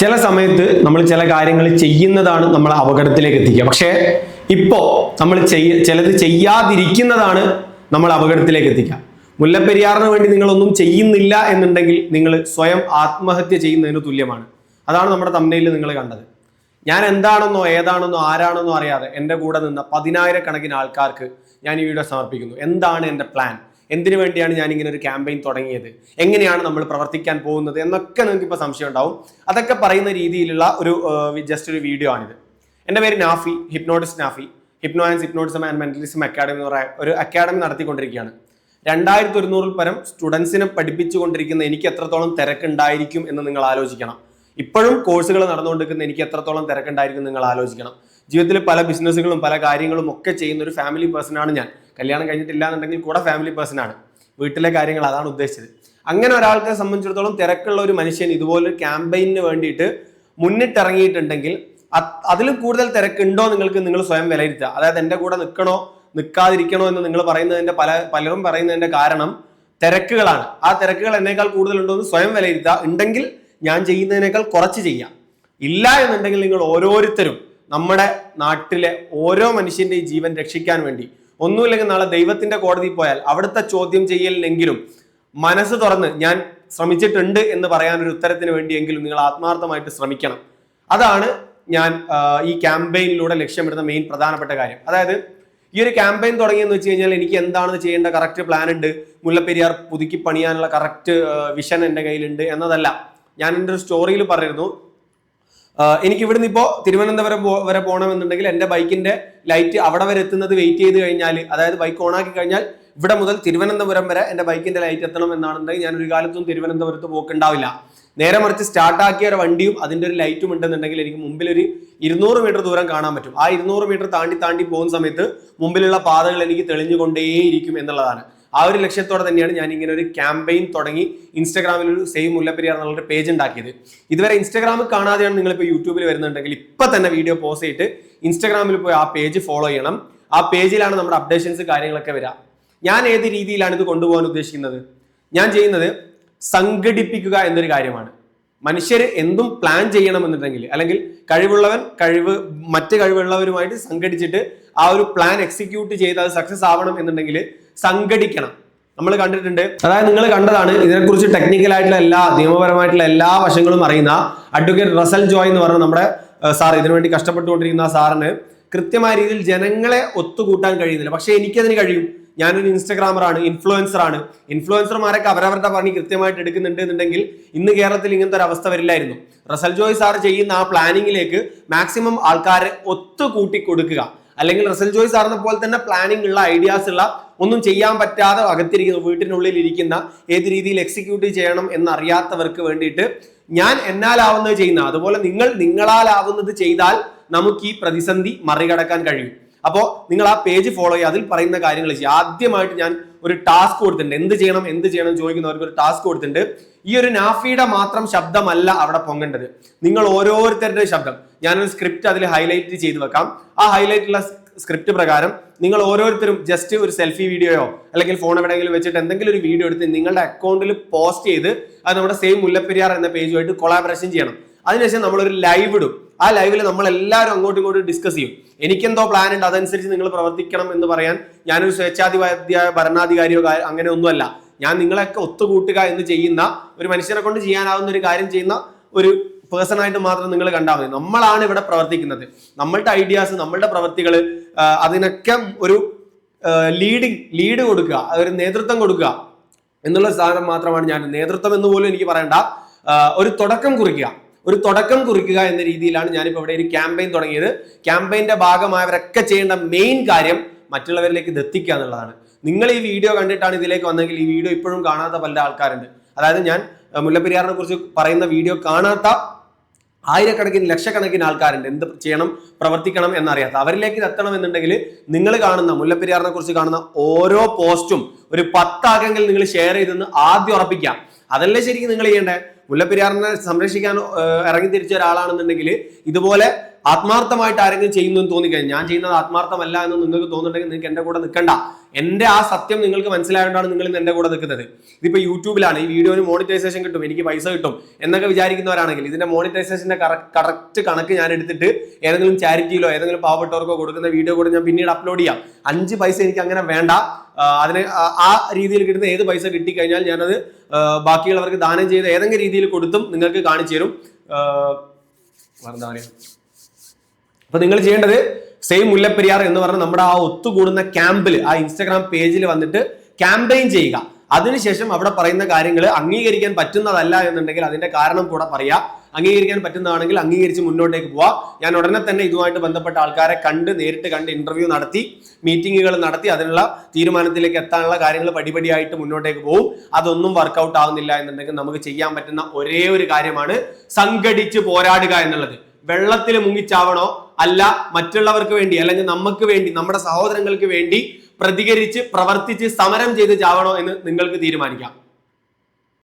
ചില സമയത്ത് നമ്മൾ ചില കാര്യങ്ങൾ ചെയ്യുന്നതാണ് നമ്മൾ അപകടത്തിലേക്ക് എത്തിക്കുക. പക്ഷേ ഇപ്പോൾ നമ്മൾ ചെയ്യ ചിലത് ചെയ്യാതിരിക്കുന്നതാണ് നമ്മൾ അപകടത്തിലേക്ക് എത്തിക്കുക. മുല്ലപ്പെരിയാറിന് വേണ്ടി നിങ്ങളൊന്നും ചെയ്യുന്നില്ല എന്നുണ്ടെങ്കിൽ നിങ്ങൾ സ്വയം ആത്മഹത്യ ചെയ്യുന്നതിന് തുല്യമാണ്. അതാണ് നമ്മുടെ തമ്മനയിൽ നിങ്ങൾ കണ്ടത്. ഞാൻ എന്താണെന്നോ ഏതാണെന്നോ ആരാണെന്നോ അറിയാതെ എന്റെ കൂടെ നിന്ന പതിനായിരക്കണക്കിന് ആൾക്കാർക്ക് ഞാൻ ഈ വീഡിയോ സമർപ്പിക്കുന്നു. എന്താണ് എന്റെ പ്ലാൻ എന്തിനു വേണ്ടിയാണ് ഞാൻ ഇങ്ങനെ ഒരു ക്യാമ്പയിൻ തുടങ്ങിയത്? എങ്ങനെയാണ് നമ്മൾ പ്രവർത്തിക്കാൻ പോകുന്നത്? എന്നൊക്കെ നിങ്ങൾക്ക് ഇപ്പോൾ സംശയം ഉണ്ടാവും അതൊക്കെ പറയുന്ന രീതിയിലുള്ള ഒരു ജസ്റ്റ് ഒരു വീഡിയോ ആണിത്. എന്റെ പേര് Nafi hypnotist Nafi. Hypno and hypnotism and mentalism academy എന്ന് പറയുന്ന ഒരു അക്കാഡമി നടത്തിക്കൊണ്ടിരിക്കുകയാണ്. രണ്ടായിരത്തി ഒരുന്നൂറിൽ പരം സ്റ്റുഡൻസിനെ പഠിപ്പിച്ചുകൊണ്ടിരിക്കുന്ന എനിക്ക് എത്രത്തോളം തിരക്കുണ്ടായിരിക്കും എന്ന് നിങ്ങൾ ആലോചിക്കണം. ഇപ്പോഴും കോഴ്സുകൾ നടന്നുകൊണ്ടിരിക്കുന്ന എനിക്ക് എത്രത്തോളം തിരക്കുണ്ടായിരിക്കും നിങ്ങൾ ആലോചിക്കണം. ജീവിതത്തിൽ പല ബിസിനസ്സുകളും പല കാര്യങ്ങളും ഒക്കെ ചെയ്യുന്ന ഒരു ഫാമിലി പേഴ്സൺ ആണ് ഞാൻ. കല്യാണം കഴിഞ്ഞിട്ടില്ല എന്നുണ്ടെങ്കിൽ കൂടെ ഫാമിലി പേഴ്സൺ ആണ്. വീട്ടിലെ കാര്യങ്ങൾ അതാണ് ഉദ്ദേശിച്ചത്. അങ്ങനെ ഒരാൾക്ക് സംബന്ധിച്ചിടത്തോളം തിരക്കുള്ള ഒരു മനുഷ്യൻ ഇതുപോലൊരു ക്യാമ്പയിന് വേണ്ടിയിട്ട് മുന്നിട്ടിറങ്ങിയിട്ടുണ്ടെങ്കിൽ അതിലും കൂടുതൽ തിരക്കുണ്ടോ നിങ്ങൾക്ക് നിങ്ങൾ സ്വയം വിലയിരുത്തുക. അതായത് എന്റെ കൂടെ നിൽക്കണോ നിൽക്കാതിരിക്കണോ എന്ന് നിങ്ങൾ പറയുന്നതിന്റെ പല പലരും പറയുന്നതിന്റെ കാരണം തിരക്കുകളാണ്. ആ തിരക്കുകൾ എന്നേക്കാൾ കൂടുതലുണ്ടോ എന്ന് സ്വയം വിലയിരുത്തുക. ഉണ്ടെങ്കിൽ ഞാൻ ചെയ്യുന്നതിനേക്കാൾ കുറച്ച് ചെയ്യാം ഇല്ല എന്നുണ്ടെങ്കിൽ നിങ്ങൾ ഓരോരുത്തരും നമ്മുടെ നാട്ടിലെ ഓരോ മനുഷ്യന്റെ ജീവൻ രക്ഷിക്കാൻ വേണ്ടി ഒന്നുമില്ലെങ്കിൽ നാളെ ദൈവത്തിന്റെ കോടതി പോയാൽ അവിടുത്തെ ചോദ്യം ചെയ്യലിനെങ്കിലും മനസ്സ് തുറന്ന് ഞാൻ ശ്രമിച്ചിട്ടുണ്ട് എന്ന് പറയാൻ ഒരു ഉത്തരത്തിന് വേണ്ടിയെങ്കിലും നിങ്ങൾ ആത്മാർത്ഥമായിട്ട് ശ്രമിക്കണം. അതാണ് ഞാൻ ഈ ക്യാമ്പയിനിലൂടെ ലക്ഷ്യമിടുന്ന മെയിൻ പ്രധാനപ്പെട്ട കാര്യം. അതായത് ഈ ഒരു ക്യാമ്പയിൻ തുടങ്ങിയെന്ന് വെച്ച് കഴിഞ്ഞാൽ എനിക്ക് എന്താണ് ചെയ്യേണ്ട കറക്റ്റ് പ്ലാൻ ഉണ്ട്. മുല്ലപ്പെരിയാർ പുതുക്കി പണിയാനുള്ള കറക്റ്റ് വിഷൻ എന്റെ കയ്യിലുണ്ട് എന്നതല്ല. ഞാൻ എന്റെ ഒരു സ്റ്റോറിയിൽ പറഞ്ഞിരുന്നു. എനിക്ക് ഇവിടുന്ന് ഇപ്പോൾ തിരുവനന്തപുരം വരെ പോകണമെന്നുണ്ടെങ്കിൽ എന്റെ ബൈക്കിന്റെ ലൈറ്റ് അവിടെ വരെ എത്തുന്നത് വെയിറ്റ് ചെയ്ത് കഴിഞ്ഞാൽ അതായത് ബൈക്ക് ഓണാക്കി കഴിഞ്ഞാൽ ഇവിടെ മുതൽ തിരുവനന്തപുരം വരെ എന്റെ ബൈക്കിന്റെ ലൈറ്റ് എത്തണം എന്നാണെന്നുണ്ടെങ്കിൽ ഞാൻ ഒരു കാലത്തും തിരുവനന്തപുരത്ത് പോക്കുണ്ടാവില്ല. നേരെ മറിച്ച് സ്റ്റാർട്ടാക്കിയ ഒരു വണ്ടിയും അതിന്റെ ഒരു ലൈറ്റും ഉണ്ടെന്നുണ്ടെങ്കിൽ എനിക്ക് മുമ്പിൽ ഒരു ഇരുന്നൂറ് മീറ്റർ ദൂരം കാണാൻ പറ്റും. ആ ഇരുന്നൂറ് മീറ്റർ താണ്ടി താണ്ടി പോകുന്ന സമയത്ത് മുമ്പിലുള്ള പാതകൾ എനിക്ക് തെളിഞ്ഞുകൊണ്ടേയിരിക്കും എന്നുള്ളതാണ്. ആ ഒരു ലക്ഷ്യത്തോടെ തന്നെയാണ് ഞാൻ ഇങ്ങനെ ഒരു ക്യാമ്പയിൻ തുടങ്ങി ഇൻസ്റ്റാഗ്രാമിൽ ഒരു സെയിം മുല്ലപ്പെരിയാർ എന്നുള്ള പേജ് ഉണ്ടാക്കിയത്. ഇതുവരെ ഇൻസ്റ്റാഗ്രാമിൽ കാണാതെയാണ് നിങ്ങളിപ്പോൾ യൂട്യൂബിൽ വരുന്നുണ്ടെങ്കിൽ ഇപ്പം തന്നെ വീഡിയോ പോസ് ചെയ്തിട്ട് ഇൻസ്റ്റാഗ്രാമിൽ പോയി ആ പേജ് ഫോളോ ചെയ്യണം. ആ പേജിലാണ് നമ്മുടെ അപ്ഡേഷൻസ് കാര്യങ്ങളൊക്കെ വരിക ഞാൻ ഏത് രീതിയിലാണ് ഇത് കൊണ്ടുപോകാൻ ഉദ്ദേശിക്കുന്നത്? ഞാൻ ചെയ്യുന്നത് സംഘടിപ്പിക്കുക എന്നൊരു കാര്യമാണ്. മനുഷ്യർ എന്തും പ്ലാൻ ചെയ്യണമെന്നുണ്ടെങ്കിൽ അല്ലെങ്കിൽ കഴിവുള്ളവൻ കഴിവ് മറ്റ് കഴിവുള്ളവരുമായിട്ട് സംഘടിച്ചിട്ട് ആ ഒരു പ്ലാൻ എക്സിക്യൂട്ട് ചെയ്ത് അത് സക്സസ് ആവണം എന്നുണ്ടെങ്കിൽ സംഘടിക്കണം. നമ്മൾ കണ്ടിട്ടുണ്ട്. അതായത് നിങ്ങൾ കണ്ടതാണ് ഇതിനെക്കുറിച്ച് ടെക്നിക്കൽ ആയിട്ടുള്ള എല്ലാ നിയമപരമായിട്ടുള്ള എല്ലാ വശങ്ങളും അറിയുന്ന അഡ്വക്കേറ്റ് റസൽ ജോയ് എന്ന് പറഞ്ഞ നമ്മുടെ സാർ ഇതിനുവേണ്ടി കഷ്ടപ്പെട്ടുകൊണ്ടിരിക്കുന്ന സാറിന് കൃത്യമായ രീതിയിൽ ജനങ്ങളെ ഒത്തുകൂട്ടാൻ കഴിയുന്നില്ല. പക്ഷേ എനിക്കതിന് കഴിയും. ഞാനൊരു ഇൻസ്റ്റഗ്രാമറാണ് ഇൻഫ്ലുവൻസർ ആണ്. ഇൻഫ്ലുവൻസർമാരൊക്കെ അവരവരുടെ പണി കൃത്യമായിട്ട് എടുക്കുന്നുണ്ട് എന്നുണ്ടെങ്കിൽ ഇന്ന് കേരളത്തിൽ ഇങ്ങനത്തെ ഒരു അവസ്ഥ വരില്ലായിരുന്നു. റസൽ ജോയ് സാർ ചെയ്യുന്ന ആ പ്ലാനിങ്ങിലേക്ക് മാക്സിമം ആൾക്കാരെ ഒത്തുകൂട്ടി കൊടുക്കുക. അല്ലെങ്കിൽ റസൽ ജോയ് സാറിനെ പോലെ തന്നെ പ്ലാനിങ് ഉള്ള ഐഡിയാസ് ഉള്ള ഒന്നും ചെയ്യാൻ പറ്റാതെ അകത്തിരിക്കുന്ന വീട്ടിനുള്ളിൽ ഇരിക്കുന്ന ഏത് രീതിയിൽ എക്സിക്യൂട്ട് ചെയ്യണം എന്നറിയാത്തവർക്ക് വേണ്ടിയിട്ട് ഞാൻ എന്നാലാവുന്നത് ചെയ്യുന്ന അതുപോലെ നിങ്ങൾ നിങ്ങളാലാവുന്നത് ചെയ്താൽ നമുക്ക് ഈ പ്രതിസന്ധി മറികടക്കാൻ കഴിയും. അപ്പോൾ നിങ്ങൾ ആ പേജ് ഫോളോ ചെയ്യുക അതിൽ പറയുന്ന കാര്യങ്ങൾ ചെയ്യുക. ആദ്യമായിട്ട് ഞാൻ ഒരു ടാസ്ക് കൊടുത്തിട്ടുണ്ട്. എന്ത് ചെയ്യണം എന്ത് ചെയ്യണം ചോദിക്കുന്നവർക്ക് ഒരു ടാസ്ക് കൊടുത്തിട്ടുണ്ട്. ഈ ഒരു നാഫിയുടെ മാത്രം ശബ്ദമല്ല അവിടെ പൊങ്ങേണ്ടത്. നിങ്ങൾ ഓരോരുത്തരുടെ ശബ്ദം. ഞാനൊരു സ്ക്രിപ്റ്റ് അതിൽ ഹൈലൈറ്റ് ചെയ്ത് വെക്കാം. ആ ഹൈലൈറ്റുള്ള സ്ക്രിപ്റ്റ് പ്രകാരം നിങ്ങൾ ഓരോരുത്തരും ജസ്റ്റ് ഒരു സെൽഫി വീഡിയോയോ അല്ലെങ്കിൽ ഫോൺ എവിടെയെങ്കിലും വെച്ചിട്ട് എന്തെങ്കിലും ഒരു വീഡിയോ എടുത്ത് നിങ്ങളുടെ അക്കൗണ്ടിൽ പോസ്റ്റ് ചെയ്ത് അത് നമ്മുടെ സെയിം മുല്ലപ്പെരിയാർ എന്ന പേജുമായിട്ട് കൊളാബറേഷൻ ചെയ്യണം. അതിനുശേഷം നമ്മളൊരു ലൈവ് ഇടും. ആ ലൈവിൽ നമ്മൾ എല്ലാവരും അങ്ങോട്ടും ഇങ്ങോട്ടും ഡിസ്കസ് ചെയ്യും. എനിക്കെന്തോ പ്ലാൻ ഉണ്ട് അതനുസരിച്ച് നിങ്ങൾ പ്രവർത്തിക്കണം എന്ന് പറയാൻ ഞാനൊരു സ്വേച്ഛാധിപത്യ ഭരണാധികാരിയോ അങ്ങനെ ഒന്നുമല്ല. ഞാൻ നിങ്ങളെയൊക്കെ ഒത്തുകൂട്ടുക എന്ന് ചെയ്യുന്ന ഒരു മനുഷ്യനെ കൊണ്ട് ചെയ്യാനാവുന്ന ഒരു കാര്യം ചെയ്യുന്ന ഒരു പേഴ്സൺ ആയിട്ട് മാത്രം നിങ്ങൾ കണ്ടാൽ മതി. നമ്മളാണ് ഇവിടെ പ്രവർത്തിക്കുന്നത്. നമ്മളുടെ ഐഡിയാസ് നമ്മളുടെ പ്രവർത്തികൾ അതിനൊക്കെ ഒരു ലീഡിങ് ലീഡ് കൊടുക്കുക ഒരു നേതൃത്വം കൊടുക്കുക എന്നുള്ള സാധനം മാത്രമാണ് ഞാൻ. നേതൃത്വം എന്ന് പോലും എനിക്ക് പറയണ്ട. ഒരു തുടക്കം കുറിക്കുക. ഒരു തുടക്കം കുറിക്കുക എന്ന രീതിയിലാണ് ഞാനിപ്പോൾ ഇവിടെ ഒരു ക്യാമ്പയിൻ തുടങ്ങിയത്. ക്യാമ്പയിന്റെ ഭാഗമായവരൊക്കെ ചെയ്യേണ്ട മെയിൻ കാര്യം മറ്റുള്ളവരിലേക്ക് ഇത് എത്തിക്കുക എന്നുള്ളതാണ്. നിങ്ങൾ ഈ വീഡിയോ കണ്ടിട്ടാണ് ഇതിലേക്ക് വന്നെങ്കിൽ ഈ വീഡിയോ ഇപ്പോഴും കാണാത്ത പല ആൾക്കാരുണ്ട്. അതായത് ഞാൻ മുല്ലപ്പെരിയാറിനെ കുറിച്ച് പറയുന്ന വീഡിയോ കാണാത്ത ആയിരക്കണക്കിന് ലക്ഷക്കണക്കിന് ആൾക്കാരുണ്ട്. എന്ത് ചെയ്യണം പ്രവർത്തിക്കണം എന്നറിയാത്ത. അവരിലേക്ക് എത്തണം എന്നുണ്ടെങ്കിൽ നിങ്ങൾ കാണുന്ന മുല്ലപ്പെരിയാറിനെ കുറിച്ച് കാണുന്ന ഓരോ പോസ്റ്റും ഒരു പത്താകെങ്കിൽ നിങ്ങൾ ഷെയർ ചെയ്തെന്ന് ആദ്യം ഉറപ്പിക്കാം അതല്ലേ ശരിക്കും നിങ്ങൾ ചെയ്യേണ്ടത്? മുല്ലപ്പെരിയാറിനെ സംരക്ഷിക്കാൻ ഇറങ്ങി തിരിച്ച ഒരാളാണെന്നുണ്ടെങ്കിൽ ഇതുപോലെ ആത്മാർത്ഥമായിട്ട് ആരെങ്കിലും ചെയ്യുന്നു എന്ന് തോന്നിക്കഴിഞ്ഞാൽ ഞാൻ ചെയ്യുന്നത് ആത്മാർത്ഥമല്ല എന്ന് നിങ്ങൾക്ക് തോന്നുന്നുണ്ടെങ്കിൽ നിങ്ങൾക്ക് എന്റെ കൂടെ നിൽക്കണ്ട. എന്റെ ആ സത്യം നിങ്ങൾക്ക് മനസ്സിലായതുകൊണ്ടാണ് നിങ്ങൾ ഇന്ന് എന്റെ കൂടെ നിൽക്കുന്നത്. ഇതിപ്പോ യൂട്യൂബിലാണ് ഈ വീഡിയോന് മോണിറ്റൈസേഷൻ കിട്ടും എനിക്ക് പൈസ കിട്ടും എന്നൊക്കെ വിചാരിക്കുന്നവരാണെങ്കിൽ ഇതിന്റെ മോണിറ്റൈസേഷന്റെ കറക്റ്റ് കണക്ക് ഞാൻ എടുത്തിട്ട് ഏതെങ്കിലും ചാരിറ്റിയിലോ ഏതെങ്കിലും പാവപ്പെട്ടവർക്കോ കൊടുക്കുന്ന വീഡിയോ കൂടെ ഞാൻ പിന്നീട് അപ്ലോഡ് ചെയ്യാം. അഞ്ച് പൈസ എനിക്ക് അങ്ങനെ വേണ്ട. അതിന് ആ- രീതിയിൽ കിട്ടുന്ന ഏത് പൈസ കിട്ടിക്കഴിഞ്ഞാൽ ഞാനത് ബാക്കിയുള്ളവർക്ക് ദാനം ചെയ്ത് ഏതെങ്കിലും രീതിയിൽ കൊടുത്തും നിങ്ങൾക്ക് കാണിച്ചു തരും. വേറെന്താ പറയുക? അപ്പൊ നിങ്ങൾ ചെയ്യേണ്ടത് സെയിം മുല്ലപ്പെരിയാർ എന്ന് പറഞ്ഞാൽ നമ്മുടെ ആ ഒത്തുകൂടുന്ന ക്യാമ്പിൽ ആ ഇൻസ്റ്റാഗ്രാം പേജിൽ വന്നിട്ട് ക്യാമ്പയിൻ ചെയ്യുക. അതിനുശേഷം അവിടെ പറയുന്ന കാര്യങ്ങൾ അംഗീകരിക്കാൻ പറ്റുന്നതല്ല എന്നുണ്ടെങ്കിൽ അതിന്റെ കാരണം കൂടെ പറയാ. അംഗീകരിക്കാൻ പറ്റുന്നതാണെങ്കിൽ അംഗീകരിച്ച് മുന്നോട്ടേക്ക് പോവാ. ഞാൻ ഉടനെ തന്നെ ഇതുമായിട്ട് ബന്ധപ്പെട്ട ആൾക്കാരെ കണ്ട് നേരിട്ട് കണ്ട് ഇന്റർവ്യൂ നടത്തി മീറ്റിങ്ങുകൾ നടത്തി അതിനുള്ള തീരുമാനത്തിലേക്ക് എത്താനുള്ള കാര്യങ്ങൾ പടിപടിയായിട്ട് മുന്നോട്ടേക്ക് പോകും അതൊന്നും വർക്കൗട്ട് ആവുന്നില്ല എന്നുണ്ടെങ്കിൽ നമുക്ക് ചെയ്യാൻ പറ്റുന്ന ഒരേ ഒരു കാര്യമാണ് സംഘടിച്ച് പോരാടുക എന്നുള്ളത്. വെള്ളത്തിൽ മുങ്ങിച്ചാവണോ? അല്ല മറ്റുള്ളവർക്ക് വേണ്ടി അല്ലെങ്കിൽ നമുക്ക് വേണ്ടി നമ്മുടെ സഹോദരങ്ങൾക്ക് വേണ്ടി പ്രതികരിച്ച് പ്രവർത്തിച്ച് സമരം ചെയ്ത് ചാവണോ എന്ന് നിങ്ങൾക്ക് തീരുമാനിക്കാം.